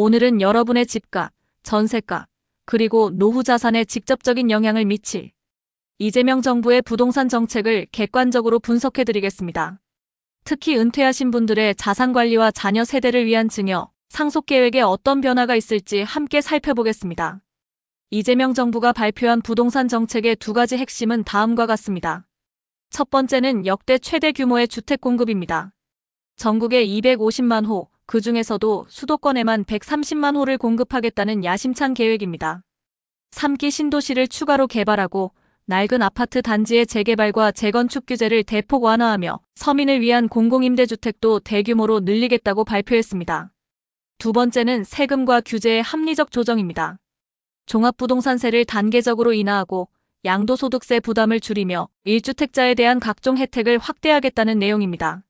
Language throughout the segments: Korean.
오늘은 여러분의 집값, 전세값, 그리고 노후 자산에 직접적인 영향을 미칠 이재명 정부의 부동산 정책을 객관적으로 분석해 드리겠습니다. 특히 은퇴하신 분들의 자산 관리와 자녀 세대를 위한 증여, 상속 계획에 어떤 변화가 있을지 함께 살펴보겠습니다. 이재명 정부가 발표한 부동산 정책의 두 가지 핵심은 다음과 같습니다. 첫 번째는 역대 최대 규모의 주택 공급입니다. 전국에 250만 호, 그 중에서도 수도권에만 130만 호를 공급하겠다는 야심찬 계획입니다. 3기 신도시를 추가로 개발하고 낡은 아파트 단지의 재개발과 재건축 규제를 대폭 완화하며 서민을 위한 공공임대주택도 대규모로 늘리겠다고 발표했습니다. 두 번째는 세금과 규제의 합리적 조정입니다. 종합부동산세를 단계적으로 인하하고 양도소득세 부담을 줄이며 1주택자에 대한 각종 혜택을 확대하겠다는 내용입니다.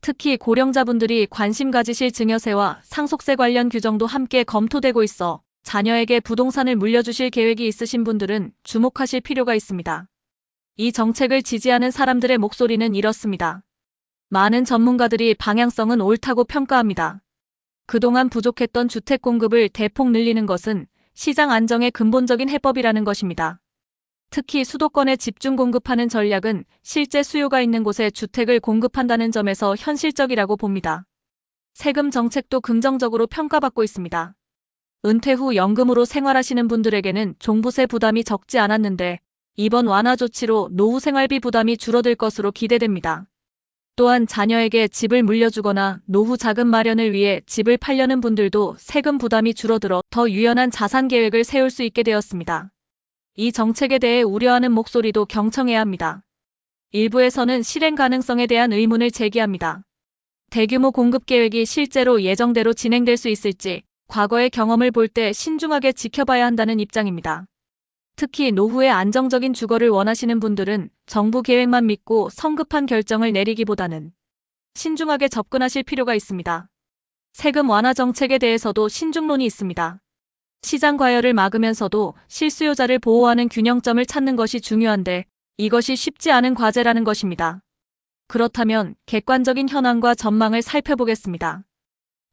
특히 고령자분들이 관심 가지실 증여세와 상속세 관련 규정도 함께 검토되고 있어 자녀에게 부동산을 물려주실 계획이 있으신 분들은 주목하실 필요가 있습니다. 이 정책을 지지하는 사람들의 목소리는 이렇습니다. 많은 전문가들이 방향성은 옳다고 평가합니다. 그동안 부족했던 주택 공급을 대폭 늘리는 것은 시장 안정의 근본적인 해법이라는 것입니다. 특히 수도권에 집중 공급하는 전략은 실제 수요가 있는 곳에 주택을 공급한다는 점에서 현실적이라고 봅니다. 세금 정책도 긍정적으로 평가받고 있습니다. 은퇴 후 연금으로 생활하시는 분들에게는 종부세 부담이 적지 않았는데 이번 완화 조치로 노후 생활비 부담이 줄어들 것으로 기대됩니다. 또한 자녀에게 집을 물려주거나 노후 자금 마련을 위해 집을 팔려는 분들도 세금 부담이 줄어들어 더 유연한 자산 계획을 세울 수 있게 되었습니다. 이 정책에 대해 우려하는 목소리도 경청해야 합니다. 일부에서는 실행 가능성에 대한 의문을 제기합니다. 대규모 공급 계획이 실제로 예정대로 진행될 수 있을지 과거의 경험을 볼 때 신중하게 지켜봐야 한다는 입장입니다. 특히 노후의 안정적인 주거를 원하시는 분들은 정부 계획만 믿고 성급한 결정을 내리기보다는 신중하게 접근하실 필요가 있습니다. 세금 완화 정책에 대해서도 신중론이 있습니다. 시장 과열을 막으면서도 실수요자를 보호하는 균형점을 찾는 것이 중요한데 이것이 쉽지 않은 과제라는 것입니다. 그렇다면 객관적인 현황과 전망을 살펴보겠습니다.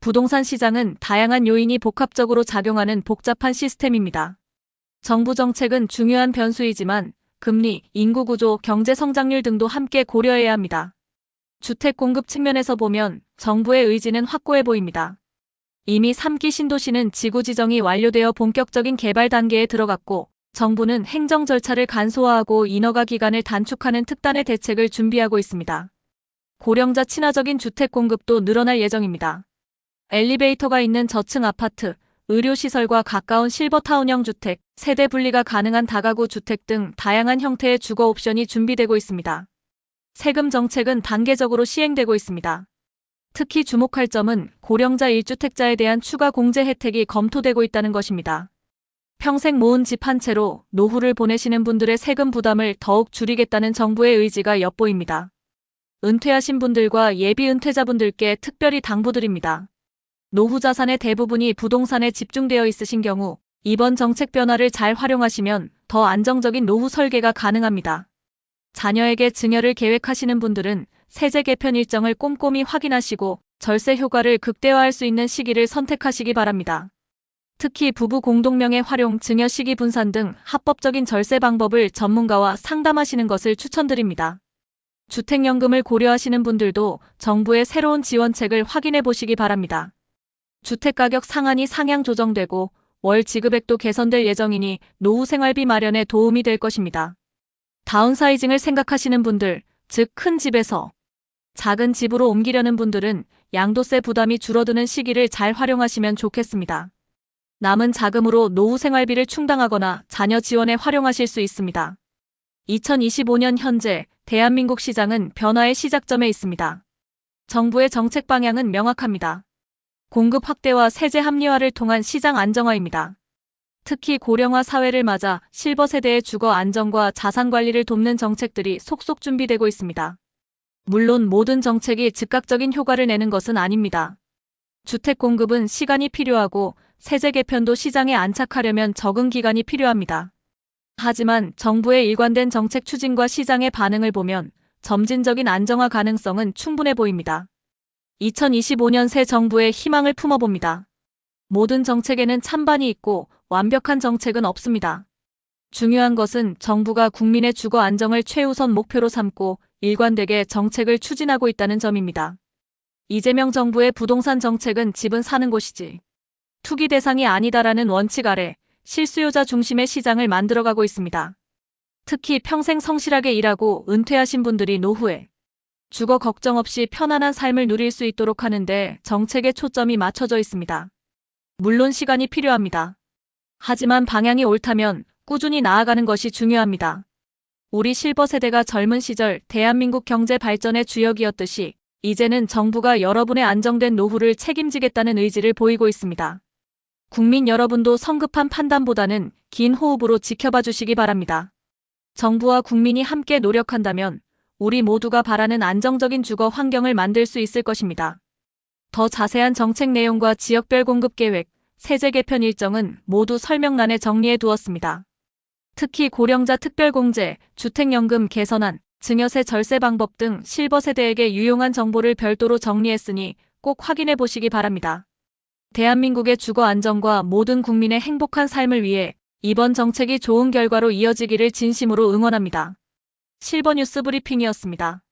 부동산 시장은 다양한 요인이 복합적으로 작용하는 복잡한 시스템입니다. 정부 정책은 중요한 변수이지만 금리, 인구 구조, 경제 성장률 등도 함께 고려해야 합니다. 주택 공급 측면에서 보면 정부의 의지는 확고해 보입니다. 이미 3기 신도시는 지구 지정이 완료되어 본격적인 개발 단계에 들어갔고 정부는 행정 절차를 간소화하고 인허가 기간을 단축하는 특단의 대책을 준비하고 있습니다. 고령자 친화적인 주택 공급도 늘어날 예정입니다. 엘리베이터가 있는 저층 아파트, 의료시설과 가까운 실버타운형 주택, 세대 분리가 가능한 다가구 주택 등 다양한 형태의 주거 옵션이 준비되고 있습니다. 세금 정책은 단계적으로 시행되고 있습니다. 특히 주목할 점은 고령자 1주택자에 대한 추가 공제 혜택이 검토되고 있다는 것입니다. 평생 모은 집 한 채로 노후를 보내시는 분들의 세금 부담을 더욱 줄이겠다는 정부의 의지가 엿보입니다. 은퇴하신 분들과 예비 은퇴자분들께 특별히 당부드립니다. 노후 자산의 대부분이 부동산에 집중되어 있으신 경우 이번 정책 변화를 잘 활용하시면 더 안정적인 노후 설계가 가능합니다. 자녀에게 증여를 계획하시는 분들은 세제 개편 일정을 꼼꼼히 확인하시고 절세 효과를 극대화할 수 있는 시기를 선택하시기 바랍니다. 특히 부부 공동명의 활용, 증여 시기 분산 등 합법적인 절세 방법을 전문가와 상담하시는 것을 추천드립니다. 주택연금을 고려하시는 분들도 정부의 새로운 지원책을 확인해 보시기 바랍니다. 주택가격 상한이 상향 조정되고 월 지급액도 개선될 예정이니 노후 생활비 마련에 도움이 될 것입니다. 다운사이징을 생각하시는 분들, 즉 큰 집에서 작은 집으로 옮기려는 분들은 양도세 부담이 줄어드는 시기를 잘 활용하시면 좋겠습니다. 남은 자금으로 노후 생활비를 충당하거나 자녀 지원에 활용하실 수 있습니다. 2025년 현재 대한민국 시장은 변화의 시작점에 있습니다. 정부의 정책 방향은 명확합니다. 공급 확대와 세제 합리화를 통한 시장 안정화입니다. 특히 고령화 사회를 맞아 실버 세대의 주거 안정과 자산 관리를 돕는 정책들이 속속 준비되고 있습니다. 물론 모든 정책이 즉각적인 효과를 내는 것은 아닙니다. 주택 공급은 시간이 필요하고 세제 개편도 시장에 안착하려면 적응 기간이 필요합니다. 하지만 정부의 일관된 정책 추진과 시장의 반응을 보면 점진적인 안정화 가능성은 충분해 보입니다. 2025년 새 정부의 희망을 품어봅니다. 모든 정책에는 찬반이 있고 완벽한 정책은 없습니다. 중요한 것은 정부가 국민의 주거 안정을 최우선 목표로 삼고 일관되게 정책을 추진하고 있다는 점입니다. 이재명 정부의 부동산 정책은 집은 사는 곳이지. 투기 대상이 아니다라는 원칙 아래 실수요자 중심의 시장을 만들어가고 있습니다. 특히 평생 성실하게 일하고 은퇴하신 분들이 노후에 주거 걱정 없이 편안한 삶을 누릴 수 있도록 하는데 정책의 초점이 맞춰져 있습니다. 물론 시간이 필요합니다. 하지만 방향이 옳다면 꾸준히 나아가는 것이 중요합니다. 우리 실버 세대가 젊은 시절 대한민국 경제 발전의 주역이었듯이 이제는 정부가 여러분의 안정된 노후를 책임지겠다는 의지를 보이고 있습니다. 국민 여러분도 성급한 판단보다는 긴 호흡으로 지켜봐 주시기 바랍니다. 정부와 국민이 함께 노력한다면 우리 모두가 바라는 안정적인 주거 환경을 만들 수 있을 것입니다. 더 자세한 정책 내용과 지역별 공급 계획, 세제 개편 일정은 모두 설명란에 정리해 두었습니다. 특히 고령자 특별공제, 주택연금 개선안, 증여세 절세 방법 등 실버 세대에게 유용한 정보를 별도로 정리했으니 꼭 확인해 보시기 바랍니다. 대한민국의 주거 안정과 모든 국민의 행복한 삶을 위해 이번 정책이 좋은 결과로 이어지기를 진심으로 응원합니다. 실버 뉴스 브리핑이었습니다.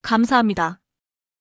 감사합니다.